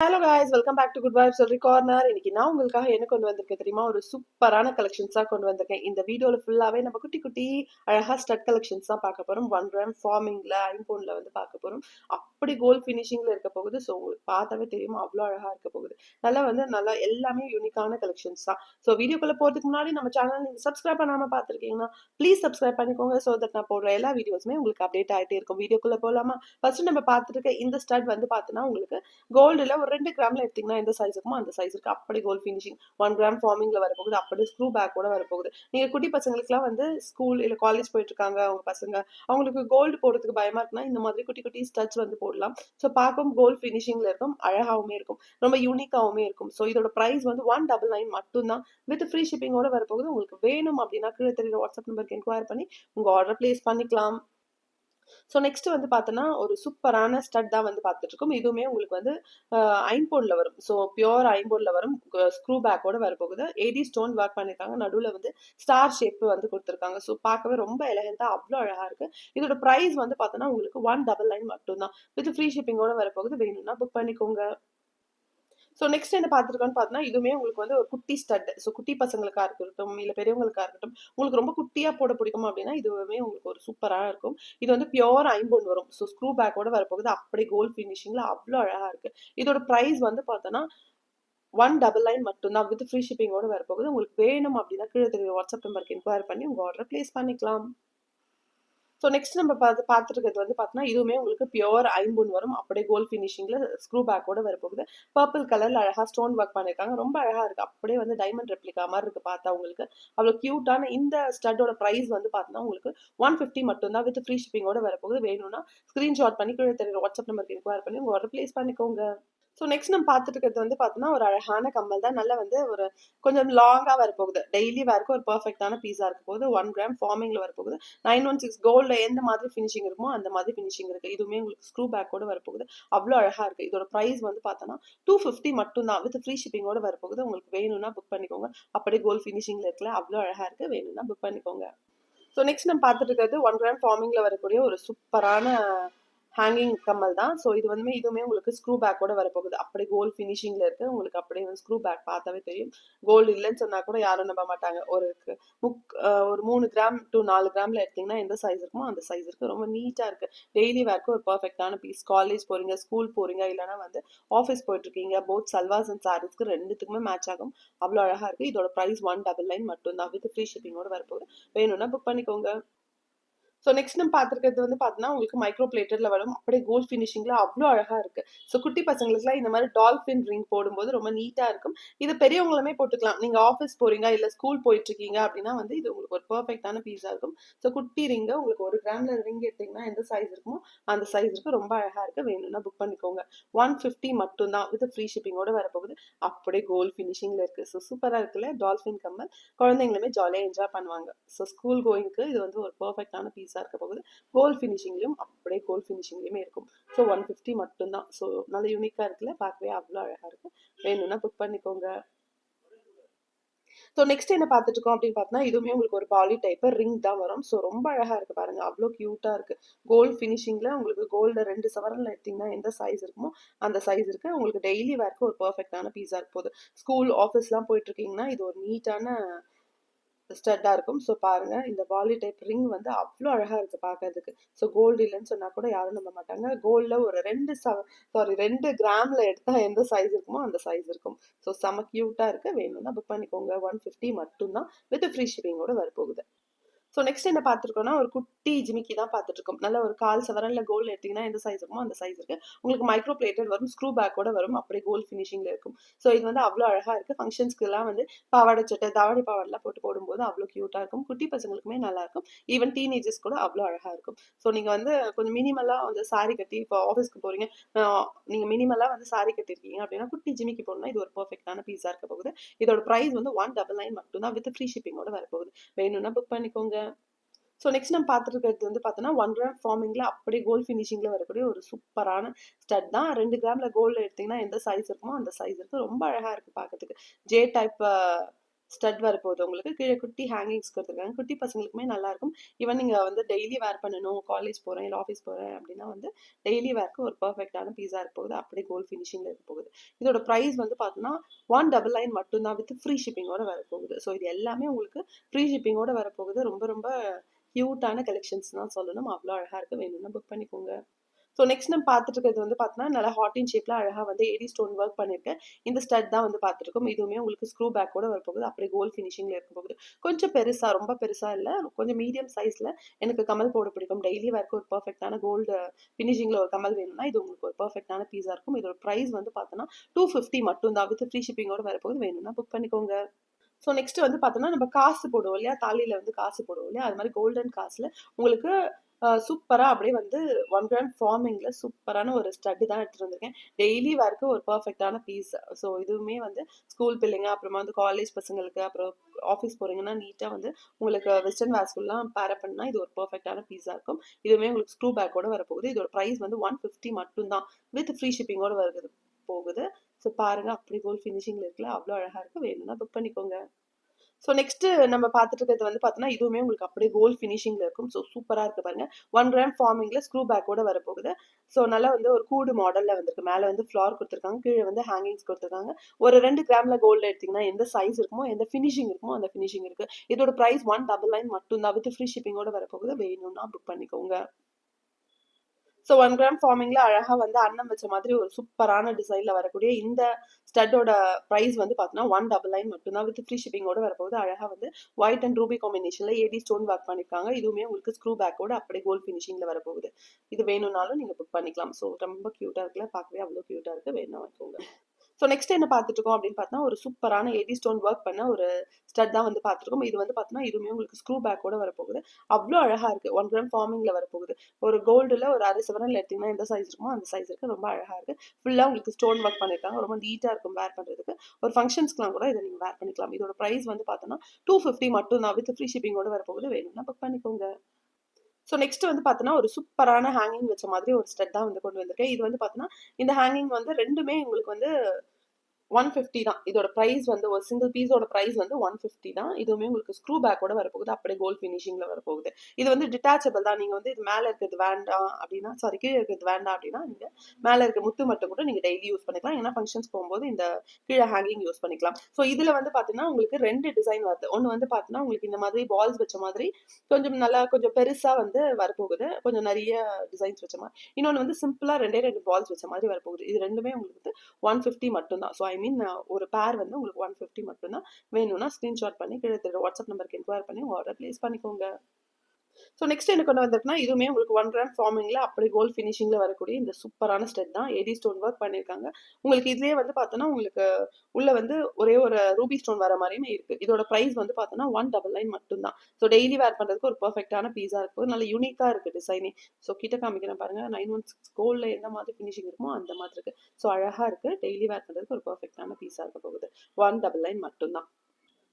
Hello guys welcome back to good vibe சொல்லி corner இன்னைக்கு நான் உங்களுக்காக என்ன கொண்டு வந்திருக்கேன் தெரியுமா? ஒரு சூப்பரான கலெக்ஷன்ஸாக கொண்டு வந்திருக்கேன். இந்த வீடியோவில் ஃபுல்லாகவே நம்ம குட்டி குட்டி அழகாக ஸ்டட் கலெக்ஷன்ஸ் தான் பார்க்க போகிறோம் ஒன் கிராம் ஃபார்மிங்கில் ஐம்போனில் வந்து பார்க்க போகிறோம் அப்படி கோல்ட் ஃபினிஷிங்கில் இருக்க போகுது. ஸோ உங்களுக்கு பார்த்தாவே தெரியுமா? அவ்வளோ அழகாக இருக்க போகுது. நல்லா வந்து நல்லா எல்லாமே யூனிக்கான கலெக்ஷன்ஸ் தான். ஸோ வீடியோக்குள்ளே போகிறதுக்கு முன்னாடி நம்ம சேனல் நீங்கள் சப்ஸ்கிரைப் பண்ணாமல் பார்த்துருக்கீங்கன்னா ப்ளீஸ் சப்ஸ்கிரைப் பண்ணிக்கோங்க ஸோ தட் நான் போடுற எல்லா வீடியோஸுமே உங்களுக்கு அப்டேட் ஆகிட்டே இருக்கும். வீடியோக்குள்ளே போகலாமா ஃபர்ஸ்ட் நம்ம பார்த்துருக்க இந்த ஸ்டட் வந்து பார்த்தோன்னா உங்களுக்கு கோல்டில் ஒரு ரெண்டு கிராம்ல எடுத்தீங்கன்னா எந்த சைஸ் இருக்குமோ அந்த சைஸ் இருக்கு. அப்படி கோல் ஃபினிஷிங் ஒன் கிராம் ஃபார்மிங்கில் வரப்போகுது. அப்படி ஸ்க்ரூ பேக்கோட வரப்போகுது. நீங்கள் குட்டி பசங்களுக்குலாம் வந்து ஸ்கூல் இல்லை காலேஜ் போயிட்டுருக்காங்க அவங்க பசங்க. அவங்களுக்கு கோல்டு போடுறதுக்கு பயமாக இருக்குன்னா இந்த மாதிரி குட்டி குட்டி ஸ்டச் வந்து போடலாம். ஸோ பார்க்கும் கோல்ட் ஃபினிஷிங்ல இருக்கும். அழகாகவுமே இருக்கும். ரொம்ப யூனிக்காகவுமே இருக்கும். ஸோ இதோட ப்ரைஸ் வந்து ஒன் டபுள் நைன் மட்டும்தான். வித் ஃப்ரீ ஷிப்பிங்கோட வரப்போகுது. உங்களுக்கு வேணும் அப்படின்னா கீழே தெரியுற வாட்ஸ்அப் நம்பருக்கு என்கொயர் பண்ணி உங்கள் ஆர்டர் பிளேஸ் பண்ணிக்கலாம். ஸோ நெக்ஸ்ட் வந்து பார்த்தோன்னா ஒரு சூப்பரான ஸ்டட் தான் வந்து பார்த்துட்டுருக்கோம் இதுவுமே உங்களுக்கு வந்து ஐம்போன்ல வரும். ஸோ பியோர் ஐம்போன்ல வரும். ஸ்க்ரூ பேக்கோட வரப்போகுது. எயிட்டி ஸ்டோன் ஒர்க் பண்ணியிருக்காங்க நடுவில் வந்து ஸ்டார் ஷேப் வந்து கொடுத்துருக்காங்க. ஸோ பார்க்கவே ரொம்ப எலகெண்ட்டாக அவ்வளோ அழகாக இருக்கு. இதோட ப்ரைஸ் வந்து பார்த்தோன்னா உங்களுக்கு ஒன் டபுள் நைன் மட்டும்தான். வித் ஃப்ரீ ஷிப்பிங்கோட வரப்போகுது. வேணும்னா புக் பண்ணிக்கோங்க. ஸோ நெக்ஸ்ட் என்ன பார்த்துருக்கோன்னு பார்த்தோன்னா இதுவுமே உங்களுக்கு வந்து ஒரு குட்டி ஸ்டட் ஸோ குட்டி பசங்களுக்காக இருக்கட்டும் இல்லை பெரியவங்களுக்காக இருக்கட்டும் உங்களுக்கு ரொம்ப குட்டியாக போட பிடிக்கும் அப்படின்னா இதுவுமே உங்களுக்கு ஒரு சூப்பராக இருக்கும். இது வந்து பியோர் ஐம்போன் வரும். ஸோ ஸ்க்ரூ பேக்கோட வரப்போகுது. அப்படி கோல்ட் ஃபினிஷிங்கில் அவ்வளோ அழகாக இருக்குது இதோட ப்ரைஸ் வந்து பார்த்தோன்னா ஒன் டபுள் நைன் மட்டும்தான். வித் ஃப்ரீ ஷிப்பிங்கோட வரப்போகுது. உங்களுக்கு வேணும் அப்படின்னா கீழே தெரியும் வாட்ஸ்அப் நம்பருக்கு என்கொயர் பண்ணி உங்கள் ஆர்டர் ப்ளேஸ் பண்ணிக்கலாம். ஸோ நெக்ஸ்ட் நம்ம பார்த்து பார்த்துருக்கிறது வந்து பார்த்தோன்னா இதுவுமே உங்களுக்கு பியோர் ஐம்பூன் வரும். அப்படியே கோல்ட் ஃபினிஷிங்கில் ஸ்க்ரூ பேக்கோட வரப்போகுது. பர்பிள் கலரில் அழகாக ஸ்டோன் ஒர்க் பண்ணியிருக்காங்க ரொம்ப அழகாக இருக்குது அப்படியே வந்து டைமண்ட் ரெப்ளிகா மாதிரி இருக்குது பார்த்தா உங்களுக்கு. அவ்வளோ க்யூட்டான இந்த ஸ்டட்டோட ப்ரைஸ் வந்து பார்த்தோன்னா உங்களுக்கு ஒன் ஃபிஃப்டி மட்டும்தான் வித் ஃப்ரீ ஷிப்பிங்கோட வரப்போகுது. வேணும்னா ஸ்க்ரீன்ஷாட் பண்ணி கீழே தெரியுற வாட்ஸ்அப் நம்பருக்கு என்கொயர் பண்ணி உங்கள் ரிப்ளேஸ் பண்ணிக்கோங்க. ஸோ நெக்ஸ்ட் நம்ம பார்த்துட்டு இருக்கிறது வந்து பார்த்தோன்னா ஒரு அழகான கம்மல் தான். நல்லா வந்து ஒரு கொஞ்சம் லாங்காக வரப்போகுது. டெய்லி வேர்க்கு ஒரு பர்ஃபெக்டான பீஸாக இருக்க போகுது ஒன் கிராம் ஃபார்மிங்கில் வரப்போகுது. நைன் ஒன் சிக்ஸ் கோல்டில் எந்த மாதிரி ஃபினிஷிங் இருக்குமோ அந்த மாதிரி ஃபினிஷிங் இருக்குது இதுவுமே உங்களுக்கு ஸ்க்ரூ பேக்கோடு வரப்போகுது. அவ்வளோ அழகாக இருக்குது இதோட ப்ரைஸ் வந்து பார்த்தோன்னா டூ ஃபிஃப்டி மட்டும் தான். வித் ஃப்ரீ ஷிப்பிங்கோட வரப்போகுது. உங்களுக்கு வேணும்னா புக் பண்ணிக்கோங்க. அப்படியே கோல்ட் ஃபினிஷிங்கில் இருக்கல அவ்வளோ அழகாக இருக்குது வேணும்னா புக் பண்ணிக்கோங்க. ஸோ நெக்ஸ்ட் நம்ம பார்த்துட்டு இருக்கிறது ஒன் கிராம் ஃபார்மிங்கில் வரக்கூடிய ஒரு சூப்பரான ஹேங்கிங் கம்மல் தான். ஸோ இது வந்து இதுவுமே உங்களுக்கு ஸ்க்ரூ பேக்கோட வரப்போகுது. அப்படி கோல்டு ஃபினிஷிங்ல இருக்கு. உங்களுக்கு அப்படியே வந்து ஸ்க்ரூ பேக் பார்த்தாவே தெரியும். கோல்டு இல்லைன்னு சொன்னால் கூட யாரும் நம்ப மாட்டாங்க. ஒரு முக் ஒரு மூணு கிராம் டு நாலு கிராம்ல எடுத்தீங்கன்னா எந்த சைஸ் இருக்குமோ அந்த சைஸ் இருக்கு. ரொம்ப நீட்டாக இருக்கு. டெய்லி வேர்க்கு ஒரு பர்ஃபெக்டான பீஸ் காலேஜ் போறீங்க ஸ்கூல் போறீங்க இல்லைனா வந்து ஆஃபீஸ் போயிட்டுருக்கீங்க. போத் சல்வாஸ் அண்ட் சாரீஸ்க்கு ரெண்டுத்துக்குமே மேட்ச் ஆகும். அவ்வளோ அழகாக இருக்குது இதோட ப்ரைஸ் ஒன் டபுள் நைன் மட்டும் தான் வித் ஃப்ரீ ஷிப்பிங்கோட வரப்போகுது. வேணும்னா புக் பண்ணிக்கோங்க. ஸோ நெக்ஸ்ட் நம்ம பார்த்துருக்கிறது வந்து பார்த்தோன்னா உங்களுக்கு மைக்ரோ பிளேட்டரில் வரும். அப்படியே கோல்ட் ஃபினிஷிங்கில் அவ்வளோ அழகாக இருக்குது ஸோ குட்டி பசங்களுக்குலாம் இந்த மாதிரி டால்ஃபின் ரிங் போடும்போது ரொம்ப நீட்டாக இருக்கும். இது பெரியவங்களுமே போட்டுக்கலாம். நீங்கள் ஆஃபீஸ் போகிறீங்க இல்லை ஸ்கூல் போயிட்டுருக்கீங்க அப்படின்னா வந்து இது உங்களுக்கு ஒரு பர்ஃபெக்டான பீஸாக இருக்கும். ஸோ குட்டி ரிங்கு உங்களுக்கு ஒரு கிராமில் ரிங் எடுத்திங்கன்னா எந்த சைஸ் இருக்குமோ அந்த சைஸ் இருக்கு ரொம்ப அழகாக இருக்குது வேணும்னா புக் பண்ணிக்கோங்க. ஒன் ஃபிஃப்டி மட்டும்தான். வித் ஃப்ரீ ஷிப்பிங்கோட வரப்போகுது. அப்படியே கோல்ட் ஃபினிஷிங்கில் இருக்குது ஸோ சூப்பராக இருக்குல்ல டால்ஃபின் கம்மல். குழந்தைங்களுமே ஜாலியாக என்ஜாய் பண்ணுவாங்க. ஸோ ஸ்கூல் கோயிங்க்கு இது வந்து ஒரு பர்ஃபெக்டான பீஸாக இருக்க போகுது. கோல்ட் ஃபினிஷிங்லையும் அப்படியே கோல்ட் ஃபினிஷிங்லையுமே இருக்கும். ஸோ ஒன் ஃபிஃப்டி மட்டும்தான். ஸோ நல்ல யூனிக்காக இருக்குல்ல? பார்க்கவே அவ்வளோ அழகாக இருக்கும் வேணும்னா புக் பண்ணிக்கோங்க. ஸோ நெக்ஸ்ட் என்ன பார்த்துட்டு இருக்கோம் அப்படின்னு பார்த்தா இதுவுமே உங்களுக்கு ஒரு பாலி டைப் ரிங் தான் வரும். ஸோ ரொம்ப அழகாக இருக்குது பாருங்க. அவ்வளோ க்யூட்டாக இருக்குது கோல்ட் ஃபினிஷிங்கில் உங்களுக்கு கோல்டு ரெண்டு சவரனில் எடுத்தீங்கன்னா எந்த சைஸ் இருக்குமோ அந்த சைஸ் இருக்குது உங்களுக்கு டெய்லி வேர்க்கு ஒரு பர்ஃபெக்டான பீஸாக இருக்க போகுது. ஸ்கூல் ஆஃபீஸ்லாம் போயிட்டு இருக்கீங்கன்னா இது ஒரு நீட்டான ஸ்டட்டாக இருக்கும். ஸோ பாருங்கள் இந்த பாலி டைப் ரிங் வந்து அவ்வளோ அழகாக இருக்குது பார்க்கறதுக்கு ஸோ கோல்டு இல்லைன்னு சொன்னால் கூட யாரும் நம்ப மாட்டாங்க. கோல்டில் ஒரு ரெண்டு சவ சாரி ரெண்டு கிராமில் எடுத்தால் எந்த சைஸ் இருக்குமோ அந்த சைஸ் இருக்கும். ஸோ செம க்யூட்டாக இருக்குது வேணும்னா புக் பண்ணிக்கோங்க. ஒன் ஃபிஃப்டி மட்டும்தான். வித் ஃப்ரீ ஷிப்பிங்கோடு வரப்போகுது. ஸோ நெக்ஸ்ட் என்ன பார்த்துருக்கோம்னா ஒரு குட்டி ஜிமிக்கி தான் பார்த்துட்டு இருக்கோம் நல்ல ஒரு கால் சவரனில் கோல்டு எடுத்தீங்கன்னா எந்த சைஸ் இருக்குமோ அந்த சைஸ் இருக்கு. உங்களுக்கு மைக்ரோ பிளேட்டட் வரும் ஸ்க்ரூ பேக்கோட வரும் அப்படியே கோல் ஃபினிஷிங்ல இருக்கும். ஸோ இது வந்து அவ்வளோ அழகா இருக்கு. ஃபங்க்ஷன்ஸ்க்குலாம் வந்து பாவாடை சட்டை தாவடி பாவாடெல்லாம் போட்டு போடும்போது அவ்வளோ க்யூட்டா இருக்கும். குட்டி பசங்களுக்குமே நல்லா இருக்கும். ஈவன் டீனேஜர்ஸ் கூட அவ்வளோ அழகா இருக்கும். ஸோ நீங்க வந்து கொஞ்சம் மினிமலா வந்து சாரி கட்டி இப்போ ஆஃபீஸ்க்கு போறீங்க நீங்க மினிமலா வந்து சாரி கட்டிருக்கீங்க அப்படின்னா குட்டி ஜிமிக்கி போடணும் இது ஒரு பர்ஃபெக்டான பீஸா இருக்க போகுது. இதோட ப்ரைஸ் வந்து ஒன் டபுள் நைன் மட்டும் தான் வித் ஃப்ரீ ஷிப்பிங்கோட வரப்போகுது. வேணும்னா புக் பண்ணிக்கோங்க. ஸோ நெக்ஸ்ட் நம்ம பார்த்துருக்கிறது வந்து பார்த்தோன்னா ஒன் கிராம் ஃபார்மிங்கில் அப்படியே கோல்டு ஃபினிஷிங்கில் வரக்கூடிய ஒரு சூப்பரான ஸ்டட் தான். ரெண்டு கிராமில் கோல்டு எடுத்திங்கன்னா எந்த சைஸ் இருக்குமோ அந்த சைஸ் இருக்குது ரொம்ப அழகாக இருக்குது பார்க்கறதுக்கு. ஜே டைப் ஸ்டட் வரப்போகுது உங்களுக்கு. கீழே குட்டி ஹேங்கிங்ஸ் கொடுத்துருக்காங்க. குட்டி பசங்களுக்குமே நல்லா இருக்கும். ஈவன் நீங்கள் வந்து டெய்லி வேர் பண்ணணும். காலேஜ் போகிறேன் இல்லை ஆஃபீஸ் போகிறேன் அப்படின்னா வந்து டெய்லி வேர்க்கு ஒரு பர்ஃபெக்டான பீஸா இருக்க போகுது அப்படியே கோல்ட் ஃபினிஷிங்கில் இருக்க போகுது இதோட ப்ரைஸ் வந்து பார்த்தோன்னா ஒன் டபுள் நைன் மட்டும்தான். வித் ஃப்ரீ ஷிப்பிங்கோட வரப்போகுது. ஸோ இது எல்லாமே உங்களுக்கு ஃப்ரீ ஷிப்பிங்கோட வரப்போகுது. ரொம்ப ரொம்ப க்யூட்டான கலெக்ஷன்ஸ் தான் சொல்லணும். அவ்வளோ அழகாக இருக்குது வேணும்னா புக் பண்ணிக்கோங்க. ஸோ நெக்ஸ்ட் நம்ம பார்த்துட்டு இருக்கிறது வந்து பார்த்தோன்னா நல்லா ஹாட்டின் ஷேப்பில் அழகாக வந்து ஏடி ஸ்டோன் ஒர்க் பண்ணியிருக்கேன் இந்த ஸ்டட் தான் வந்து பார்த்துருக்கோம் இதுவுமே உங்களுக்கு ஸ்க்ரூ பேக்கோட வரப்போகுது. அப்படியே கோல்ட் ஃபினிஷிங்கில் இருக்க போகுது. கொஞ்சம் பெருசாக ரொம்ப பெருசாக இல்லை. கொஞ்சம் மீடியம் சைஸில் எனக்கு கமல் போட பிடிக்கும். டெய்லி வரைக்கும் ஒரு பர்ஃபெக்டான கோல்டு ஃபினிஷிங்கில் ஒரு கமல் வேணும்னா இது உங்களுக்கு ஒரு பர்ஃபெக்டான பீஸாக இருக்கும். இதோட ப்ரைஸ் வந்து பார்த்தோன்னா டூ ஃபிஃப்டி மட்டும் தான் வித் ஃப்ரீ ஷிப்பிங்கோட வரப்போகுது. வேணும்னா புக் பண்ணிக்கோங்க. ஸோ நெக்ஸ்ட் வந்து பார்த்தோன்னா நம்ம காசு போடுவோம் இல்லையா? தாலியில் வந்து காசு போடுவோம் இல்லையா? அது மாதிரி கோல்டன் காசில் உங்களுக்கு சூப்பராக அப்படியே வந்து ஒன் கிராம் ஃபார்மிங்கில் சூப்பரான ஒரு ஸ்டட்டு தான் எடுத்துகிட்டு வந்திருக்கேன். டெய்லி வரைக்கும் ஒரு பர்ஃபெக்டான பீஸ் ஸோ இதுவுமே வந்து ஸ்கூல் பிள்ளைங்க அப்புறமா வந்து காலேஜ் பசங்களுக்கு அப்புறம் ஆஃபீஸ் போகிறீங்கன்னா நீட்டாக வந்து உங்களுக்கு வெஸ்டர்ன் வேஸ்குல்லாம் பேர பண்ணால் இது ஒரு பர்ஃபெக்டான பீஸாக இருக்கும். இதுவுமே உங்களுக்கு ஸ்க்ரூ பேக்கோட வரப்போகுது. இதோட ப்ரைஸ் வந்து ஒன் ஃபிஃப்டி மட்டும்தான். வித் ஃப்ரீ ஷிப்பிங்கோட வருது போகுது. ஸோ பாருங்கள் அப்படி கோல் ஃபினிஷிங்கில் இருக்குல்ல அவ்வளோ அழகாக இருக்குது வேணும்னா புக் பண்ணிக்கோங்க. ஸோ நெக்ஸ்ட் நம்ம பார்த்துட்டு இருக்கிறது வந்து பார்த்தோன்னா இதுவுமே உங்களுக்கு அப்படியே கோல் ஃபினிஷிங்கில் இருக்கும். ஸோ சூப்பராக இருக்கு பாருங்க. ஒன் கிராம் ஃபார்மிங்கில் ஸ்க்ரூ பேக்கோட வரப்போகுது. ஸோ நல்லா வந்து ஒரு கூடு மாடலில் வந்திருக்கு. மேலே வந்து ஃப்ளார் கொடுத்துருக்காங்க கீழே வந்து ஹேங்கிங்ஸ் கொடுத்துருக்காங்க. ஒரு ரெண்டு கிராமில் கோல்டு எடுத்திங்கன்னா எந்த சைஸ் இருக்குமோ எந்த ஃபினிஷிங் இருக்குமோ அந்த ஃபினிஷிங் இருக்குது இதோட ப்ரைஸ் ஒன் டபுள் நைன் மட்டும் தான் வித் ஃப்ரீ ஷிப்பிங்கோட வரப்போகுது. வேணும்னா புக் பண்ணிக்கோங்க. ஸோ ஒன் கிராம் ஃபார்மிங்கில் அழகாக வந்து அன்னம் வச்ச மாதிரி ஒரு சூப்பரான டிசைனில் வரக்கூடிய இந்த ஸ்டட்டோட ப்ரைஸ் வந்து பார்த்தீங்கன்னா ஒன் டபுள் நைன் மட்டும்தான். வித் ஃப்ரீ ஷிப்பிங்கோட வரப்போகுது. அழகாக வந்து ஒயிட் அண்ட் ரூபி காம்பினேஷனில் ஏடி ஸ்டோன் ஒர்க் பண்ணியிருக்காங்க இதுவுமே உங்களுக்கு ஸ்க்ரூ பேக்கோட அப்படியே கோல்ட் ஃபினிஷிங்கில் வரப்போகுது. இது வேணும்னாலும் நீங்கள் புக் பண்ணிக்கலாம். ஸோ ரொம்ப க்யூட்டாக இருக்குல்ல. பார்க்கவே அவ்வளோ க்யூட்டாக இருக்குது வேணும் வாங்கிக்கோங்க. ஸோ நெக்ஸ்ட் என்ன பார்த்துருக்கோம் அப்படின்னு பார்த்தா ஒரு சூப்பரான எடி ஸ்டோன் ஒர்க் பண்ண ஒரு ஸ்டட் தான் வந்து பார்த்துருக்கோம். இது வந்து பார்த்தோன்னா இதுவுமே உங்களுக்கு ஸ்க்ரூ பேக்கோட வரப்போகுது. அவ்வளோ அழகாக இருக்குது ஒன் கிராம் ஃபார்மிங்கில் வரப்போகுது. ஒரு கோல்டில் ஒரு அரை செவனில் எடுத்திங்கன்னா எந்த சைஸ் இருக்குமோ அந்த சைஸ் இருக்குது ரொம்ப அழகாக இருக்குது ஃபுல்லாக உங்களுக்கு ஸ்டோன் ஒர்க் பண்ணியிருக்காங்க. ரொம்ப நீட்டாக இருக்கும் வேர் பண்ணுறதுக்கு ஒரு ஃபங்க்ஷன்ஸ்க்குலாம் கூட இதை நீங்கள் வேர் பண்ணிக்கலாம். இதோட ப்ரைஸ் வந்து பார்த்தோம்னா டூ ஃபிஃப்டி மட்டும் தான் வித் ஃப்ரீ ஷிப்பிங்கோட வரப்போகுது. வேணும்னா புக் பண்ணிக்கோங்க. ஸோ நெக்ஸ்ட் வந்து பார்த்தோன்னா ஒரு சூப்பரான ஹேங்கிங் வச்ச மாதிரி ஒரு ஸ்டெட் தான் வந்து கொண்டு வந்திருக்கேன். இது வந்து பார்த்தோன்னா இந்த ஹேங்கிங் வந்து ரெண்டுமே உங்களுக்கு வந்து ஒன் ஃபிஃப்டி தான். இதோட ப்ரைஸ் வந்து ஒரு சிங்கிள் பீஸோட ப்ரைஸ் வந்து ஒன் ஃபிஃப்டி தான். இதுவுமே உங்களுக்கு ஸ்க்ரூ பேக்கோட வரப்போகுது. அப்படியே கோல்ட் ஃபினிஷிங்கில் வரப்போகுது. இது வந்து டிட்டாச்சபிள் தான். நீங்கள் வந்து இது மேலே இருக்கிறது வேண்டாம் அப்படின்னா சாரி கீழே இருக்கிறது வேண்டாம் அப்படின்னா நீங்கள் மேலே இருக்க முத்து மட்டும் கூட நீங்கள் டெய்லி யூஸ் பண்ணிக்கலாம். ஏன்னா ஃபங்க்ஷன்ஸ் போகும்போது இந்த கீழே ஹேங்கிங் யூஸ் பண்ணிக்கலாம். ஸோ இதில் வந்து பார்த்தீங்கன்னா உங்களுக்கு ரெண்டு டிசைன் வருது. ஒன்று வந்து பார்த்தீங்கன்னா உங்களுக்கு இந்த மாதிரி பால்ஸ் வச்ச மாதிரி கொஞ்சம் நல்லா கொஞ்சம் பெருசாக வந்து வரப்போகுது. கொஞ்சம் நிறைய டிசைன்ஸ் வச்ச மாதிரி. இன்னொன்று வந்து சிம்பிளாக ரெண்டே ரெண்டு பால்ஸ் வச்ச மாதிரி வரப்போகுது. இது ரெண்டுமே உங்களுக்கு ஒன் ஃபிஃப்டி மட்டும்தான். ஸோ ஐ மீன் ஒரு பேர் வந்து உங்களுக்கு ஒன் ஃபிஃப்டி மட்டும்தான் வேணும்னா ஸ்க்ரீன்ஷாட் பண்ணி கீழே வாட்ஸ்அப் நம்பருக்கு என்கொயர் பண்ணி ஆர்டர் ப்ளேஸ் பண்ணிக்கோங்க. ஸோ நெக்ஸ்ட் எனக்கு ஒன்று வந்திருக்குன்னா இதுவுமே உங்களுக்கு ஒன் கிராம் ஃபார்மிங்கில் அப்படி கோல் ஃபினிஷிங்கில் வரக்கூடிய இந்த சூப்பரான ஸ்டெட் தான். ஏடி ஸ்டோன் ஒர்க் பண்ணியிருக்காங்க உங்களுக்கு இதுலேயே வந்து பார்த்தோன்னா உங்களுக்கு உள்ள வந்து ஒரே ஒரு ரூபி ஸ்டோன் வர மாதிரியுமே இருக்குது இதோட ப்ரைஸ் வந்து பார்த்தோன்னா ஒன் டபுள் நைன் மட்டும்தான். ஸோ டெய்லி வேர் பண்ணுறதுக்கு ஒரு பர்ஃபெக்டான பீஸாக இருக்கும் நல்ல யூனிக்காக இருக்குது டிசைனே ஸோ கிட்ட காமிக்கிறேன் பாருங்கள் நைன் ஒன் சிக்ஸ் கோல்டில் எந்த மாதிரி ஃபினிஷிங் இருக்குமோ அந்த மாதிரி இருக்குது ஸோ அழகாக இருக்குது டெய்லி வேர் பண்ணுறதுக்கு ஒரு பர்ஃபெக்டான பீஸாக இருக்க போகுது. ஒன் டபுள் நைன் மட்டும்தான்.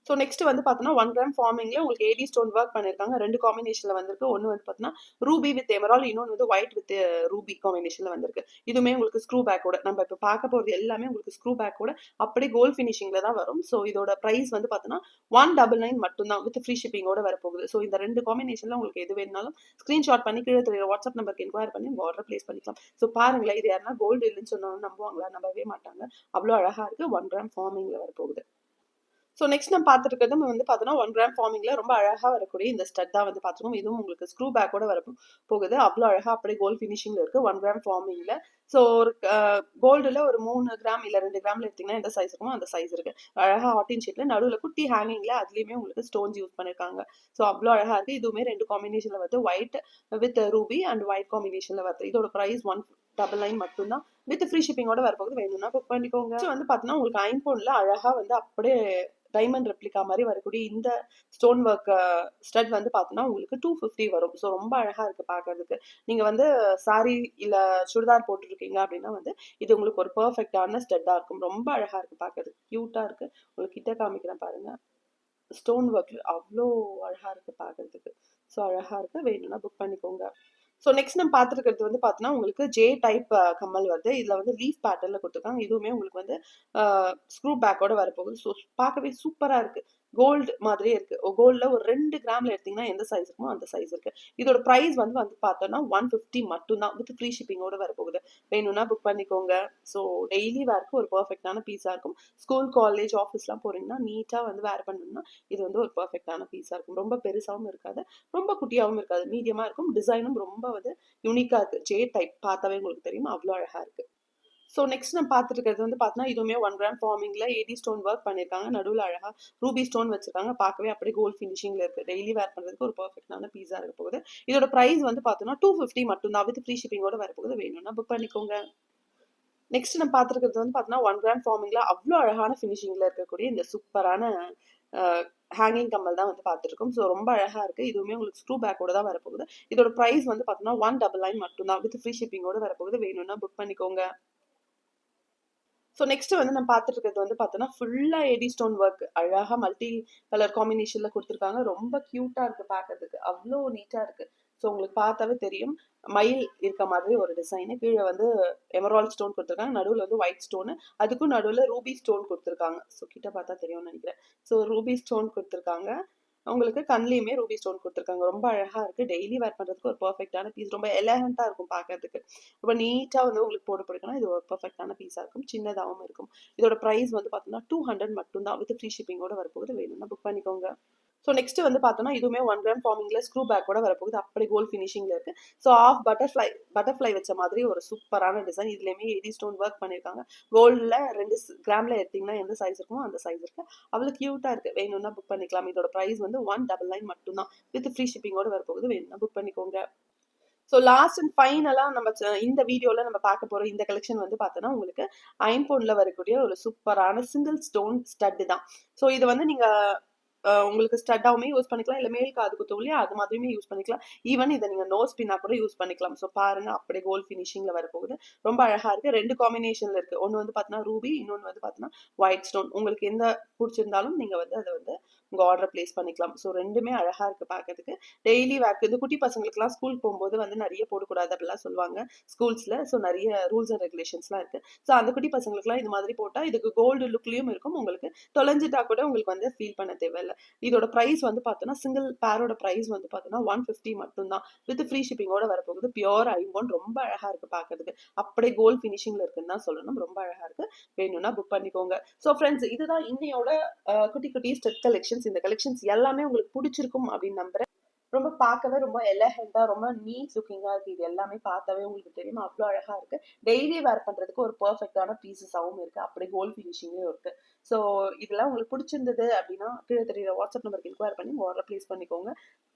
ஸோ நெக்ஸ்ட் வந்து பார்த்தோன்னா ஒன் கிராம் ஃபார்மிங்ல உங்களுக்கு ஏடி ஸ்டோன் ஒர்க் பண்ணியிருக்காங்க ரெண்டு காம்பினேஷன்ல வந்திருக்கு. ஒன்று வந்து பார்த்தோன்னா ரூபி வித் எமரால் இன்னொன்று வந்து ஒயிட் வித் ரூபி காம்பினேஷன்ல வந்திருக்கு. இதுவுமே உங்களுக்கு ஸ்க்ரூ பேக்கோட நம்ம இப்போ பார்க்க போகிறது எல்லாமே உங்களுக்கு ஸ்க்ரூ பேக்கோட அப்படியே கோல்ட் ஃபினிஷிங்ல தான் வரும். ஸோ இதோட ப்ரைஸ் வந்து பார்த்தோன்னா ஒன் டபுள் நைன் மட்டும்தான் வித் ஃப்ரீ ஷிப்பிங்கோட வரப்போகுது. ஸோ இந்த ரெண்டு காம்பினேஷன்ல உங்களுக்கு எது வேணாலும் ஸ்க்ரீன்ஷாட் பண்ணி கீழே தெரியுற வாட்ஸ்அப் நம்பருக்கு என்கொயர் பண்ணி உங்கள் ஆர்டர் ப்ளேஸ் பண்ணிக்கலாம். ஸோ பாருங்களேன் இது யாருன்னா கோல்டு இல்லைன்னு சொன்னாலும் நம்புவாங்களா? நம்பவே மாட்டாங்க. அவ்வளோ அழகாக இருக்குது ஒன் கிராம் ஃபார்மிங்கில் வரப்போகுது. ஸோ நெக்ஸ்ட் நம்ம பார்த்துருக்கிறது வந்து பார்த்தோன்னா ஒன் கிராம் ஃபார்மிங்கில் ரொம்ப அழகாக வரக்கூடிய இந்த ஸ்டட் தான் வந்து பார்த்துருக்கோம். இதுவும் உங்களுக்கு ஸ்க்ரூ பேக்கோட வர போகுது. அவ்வளோ அழகாக அப்படியே கோல்ட் ஃபினிஷிங்கில் இருக்குது ஒன் கிராம் ஃபார்மிங்கில் ஸோ ஒரு கோல்டில் ஒரு மூணு கிராம் இல்லை ரெண்டு கிராமில் எடுத்திங்கன்னா எந்த சைஸ் இருக்குமோ அந்த சைஸ் இருக்குது அழகாக ஆட்டின் ஷீட்டில் நடுவில் குட்டி ஹேங்கிங்கில் அதுலேயுமே உங்களுக்கு ஸ்டோன்ஸ் யூஸ் பண்ணியிருக்காங்க ஸோ அவ்வளோ அழகாக இருக்குது இதுவுமே ரெண்டு காம்பினேஷனில் வந்து white with ruby and white காம்பினேஷனில் வருது. இதோட ப்ரைஸ் ஒன் டபுள் நைன் மட்டும்தான். வித் ஃப்ரீ ஷிப்பிங்கோட வரப்போகுது. வேணும்னா புக் பண்ணிக்கோங்க. வந்து பார்த்தீங்கன்னா உங்களுக்கு ஐம்போனில் அழகாக வந்து அப்படியே டைமண்ட் ரெப்ளிகா மாதிரி வரக்கூடிய இந்த ஸ்டோன் ஒர்க் ஸ்டட் வந்து பார்த்தோன்னா உங்களுக்கு டூ ஃபிஃப்டி வரும். ஸோ ரொம்ப அழகாக இருக்குது பார்க்கறதுக்கு நீங்கள் வந்து சாரி இல்லை சுடிதார் போட்டுருக்கீங்க அப்படின்னா வந்து இது உங்களுக்கு ஒரு பர்ஃபெக்டான ஸ்டட்டாக இருக்கும். ரொம்ப அழகாக இருக்குது பார்க்கறதுக்கு க்யூட்டாக இருக்குது உங்களுக்கு கிட்ட காமிக்கிறேன் பாருங்கள் ஸ்டோன் ஒர்க் அவ்வளோ அழகாக இருக்குது பார்க்கறதுக்கு ஸோ அழகாக இருக்குது வேணும்னா புக் பண்ணிக்கோங்க. ஸோ நெக்ஸ்ட் நம்ம பார்த்துருக்கிறது வந்து பார்த்தோன்னா உங்களுக்கு ஜே டைப் கம்மல் வருது. இதில் வந்து லீஃப் பேட்டர்னில் கொடுத்துருக்காங்க. இதுவுமே உங்களுக்கு வந்து ஸ்க்ரூ பேக்கோட வரப்போகுது. ஸோ பார்க்கவே சூப்பராக இருக்குது கோல்டு மாதிரியே இருக்கு. கோல்டில் ஒரு ரெண்டு கிராமில் எடுத்தீங்கன்னா எந்த சைஸ் இருக்குமோ அந்த சைஸ் இருக்கு. இதோட ப்ரைஸ் வந்து வந்து பார்த்தோம்னா ஒன் ஃபிஃப்டி மட்டும்தான். வித் ஃப்ரீ ஷிப்பிங்கோட வரப்போகுது. வேணும்னா புக் பண்ணிக்கோங்க. ஸோ டெய்லி வேர்க்கு ஒரு பர்ஃபெக்டான பீஸாக இருக்கும். ஸ்கூல் காலேஜ் ஆஃபீஸ்லாம் போகிறீங்கன்னா நீட்டாக வந்து வேர் பண்ணணும்னா இது வந்து ஒரு பர்ஃபெக்டான பீஸாக இருக்கும். ரொம்ப பெருசாகவும் இருக்காது. ரொம்ப குட்டியாகவும் இருக்காது. மீடியமாக இருக்கும். டிசைனும் ரொம்ப வந்து யூனிக்காக இருக்குது ஜே டைப் பார்த்தாவே உங்களுக்கு தெரியும். அவ்வளோ அழகாக இருக்குது ஸோ நெக்ஸ்ட் நான் பார்த்துருக்கிறது வந்து பார்த்தீங்கன்னா இதுவுமே ஒன் கிராம் ஃபார்மிங்கில் ஏடி ஸ்டோன் ஒர்க் பண்ணியிருக்காங்க. நடுவில் அழகாக ரூபி ஸ்டோன் வச்சிருக்காங்க. பார்க்கவே அப்படியே கோல்ட் ஃபினிஷிங்கில் இருக்குது டெய்லி வேர் பண்ணுறதுக்கு ஒரு பர்ஃபெக்டான பீஸா இருக்க போகுது. இதோட ப்ரைஸ் வந்து பார்த்தோன்னா டூ ஃபிஃப்டி மட்டும்தான். வித் ஃப்ரீ ஷிப்பிங்கோட வரப்போகுது. வேணும்னா புக் பண்ணிக்கோங்க. நெக்ஸ்ட் நம்ம பார்த்துருக்கிறது வந்து பார்த்தீங்கன்னா ஒன் கிராம் ஃபார்மிங்கில் அவ்வளோ அழகான ஃபினிஷிங்கில் இருக்கக்கூடிய இந்த சூப்பரான ஹேங்கிங் கம்மல் தான் வந்து பார்த்துருக்கோம். ஸோ ரொம்ப அழகாக இருக்குது இதுவுமே உங்களுக்கு ஸ்க்ரூ பேக்கோட தான் வரப்போகுது. இதோட ப்ரைஸ் வந்து பார்த்தோன்னா ஒன் டபுள் நைன் மட்டும்தான். வித் ஃப்ரீ ஷிப்பிங்கோட வரப்போகுது. வேணும்னா புக் பண்ணிக்கோங்க. ஸோ நெக்ஸ்ட் வந்து நம்ம பார்த்துட்டு இருக்கிறது வந்து பார்த்தோன்னா ஃபுல்லாக எடி ஸ்டோன் ஒர்க் அழகாக மல்டி கலர் காம்பினேஷனில் கொடுத்துருக்காங்க. ரொம்ப க்யூட்டாக இருக்குது பார்க்கறதுக்கு. அவ்வளோ நீட்டாக இருக்குது ஸோ உங்களுக்கு பார்த்தாவே தெரியும். மயில் இருக்க மாதிரி ஒரு டிசைனு கீழே வந்து எமரால் ஸ்டோன் கொடுத்துருக்காங்க. நடுவில் வந்து ஒயிட் ஸ்டோனு அதுக்கும் நடுவில் ரூபி ஸ்டோன் கொடுத்துருக்காங்க. ஸோ கிட்ட பார்த்தா தெரியும்னு நினைக்கிறேன். ஸோ ரூபி ஸ்டோன் கொடுத்துருக்காங்க. உங்களுக்கு கண்லேயுமே ரூபி ஸ்டோன் கொடுத்துருக்காங்க. ரொம்ப அழகாக இருக்குது டெய்லி வேர் பண்ணுறதுக்கு ஒரு பர்ஃபெக்டான பீஸ் ரொம்ப எலகண்ட்டாக இருக்கும் பார்க்கறதுக்கு. ரொம்ப நீட்டாக வந்து உங்களுக்கு போட்டு பிடிக்கணும் இது ஒரு பர்ஃபெக்டான பீஸாக இருக்கும். சின்னதாகவும் இருக்கும். இதோட ப்ரைஸ் வந்து பார்த்தீங்கன்னா டூ ஹண்ட்ரட் மட்டும்தான். வித் ஃப்ரீ ஷிப்பிங்கோட வரப்போகுது. வேணும்னா புக் பண்ணிக்கோங்க. ஸோ நெக்ஸ்ட் வந்து பார்த்தோம்னா இதுவுமே ஒன் கிராம் ஃபார்மிங்ல ஸ்க்ரூ பேக் கூட வரப்போகுது. அப்படி கோல் ஃபினிஷிங்ல இருக்குது ஸோ ஆஃப் பட்டர்ஃப்ளை பட்டர்ஃப்ளை வச்ச மாதிரி ஒரு சூப்பரான டிசைன் இதுலேயுமே எயிட்டி ஸ்டோன் ஒர்க் பண்ணியிருக்காங்க கோல்டில் ரெண்டு கிராமில் எடுத்திங்கன்னா எந்த சைஸ் இருக்குமோ அந்த சைஸ் இருக்குது அவ்வளோ க்யூட்டாக இருக்குது வேணும்னா புக் பண்ணிக்கலாம். இதோட ப்ரைஸ் வந்து ஒன் டபுள் நைன் மட்டும்தான். வித் ஃப்ரீ ஷிப்பிங்கோட வரப்போகுது. வேணும்னா புக் பண்ணிக்கோங்க. ஸோ லாஸ்ட் அண்ட் ஃபைனலாக நம்ம இந்த வீடியோவில் நம்ம பார்க்க போகிற இந்த கலெக்ஷன் வந்து பார்த்தோன்னா உங்களுக்கு ஐம்போனில் வரக்கூடிய ஒரு சூப்பரான சிங்கிள் ஸ்டோன் ஸ்டட்டு தான். ஸோ இது வந்து நீங்கள் உங்களுக்கு ஸ்டட்டாவுமே யூஸ் பண்ணிக்கலாம். இல்லை மேல் காது குத்தும் இல்லையா அது மாதிரியுமே யூஸ் பண்ணிக்கலாம். ஈவன் இதை நீங்கள் நோஸ் பின்னா கூட யூஸ் பண்ணிக்கலாம். ஸோ பாருங்க அப்படியே கோல் ஃபினிஷிங்கில் வரப்போகுது. ரொம்ப அழகாக இருக்குது ரெண்டு காம்பினேஷனில் இருக்குது ஒன்று வந்து பார்த்தீங்கன்னா ரூபி இன்னொன்று வந்து பார்த்தீங்கன்னா ஒயிட் ஸ்டோன் உங்களுக்கு எந்த பிடிச்சிருந்தாலும் நீங்கள் வந்து அதை வந்து உங்கள் ஆர்டர் ப்ளேஸ் பண்ணிக்கலாம். ஸோ ரெண்டுமே அழகாக இருக்குது பார்க்கறதுக்கு டெய்லி வேக் இந்த குட்டி பசங்களுக்குலாம் ஸ்கூல் போகும்போது வந்து நிறைய போடக்கூடாது அப்படிலாம் சொல்லுவாங்க ஸ்கூல்ஸில் ஸோ நிறைய ரூல்ஸ் அண்ட் ரெகுலேஷன்ஸ்லாம் இருக்குது ஸோ அந்த குட்டி பசங்களுக்குலாம் இது மாதிரி போட்டால் இதுக்கு கோல்டு லுக்லேயும் இருக்கும். உங்களுக்கு தொலைஞ்சிட்டா கூட உங்களுக்கு வந்து ஃபீல் பண்ண தேவையில்லை. இதோட ப்ரைஸ் வந்து பார்த்தோன்னா சிங்கிள் பேரோட ப்ரைஸ் வந்து பார்த்தோன்னா ஒன் ஃபிஃப்டி மட்டும்தான். வித் ஃப்ரீ ஷிப்பிங்கோட வரப்போகுது. பியோர் ஐம்போன் ரொம்ப அழகாக இருக்குது பார்க்கறதுக்கு அப்படியே கோல்ட் ஃபினிஷிங்கில் இருக்குன்னு தான் சொல்லணும். ரொம்ப அழகாக இருக்குது வேணும்னா புக் பண்ணிக்கோங்க. ஸோ ஃப்ரெண்ட்ஸ் இதுதான் இன்னையோட குட்டி குட்டி ஸ்டெட் கலெக்ஷன்ஸ் இந்த கலெக்ஷன்ஸ் எல்லாமே உங்களுக்கு பிடிச்சிருக்கும் அப்படின்னு நம்புறேன். ரொம்ப பார்க்கவே ரொம்ப எலஹெண்டா ரொம்ப நீட் லுக்கிங்கா இருக்கு. இது எல்லாமே பார்த்தாவே உங்களுக்கு தெரியும்? அவ்வளோ அழகா இருக்கு. டெய்லி வேர் பண்றதுக்கு ஒரு பர்ஃபெக்டான பீசஸாகவும் இருக்கு. அப்படி கோல் ஃபினிஷிங்கும் இருக்கு. ஸோ இதெல்லாம் உங்களுக்கு பிடிச்சிருந்தது அப்படின்னா கீழே தெரியுற வாட்ஸ்அப் நம்பருக்கு இன்கொயர் பண்ணி ஆர்டர் ப்ளேஸ் பண்ணிக்கோங்க.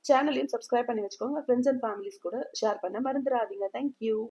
சேனலையும் சப்ஸ்கிரைப் பண்ணி வச்சுக்கோங்க. ஃப்ரெண்ட்ஸ் அண்ட் ஃபேமிலிஸ் கூட ஷேர் பண்ண மறந்துடாதீங்க. Thank you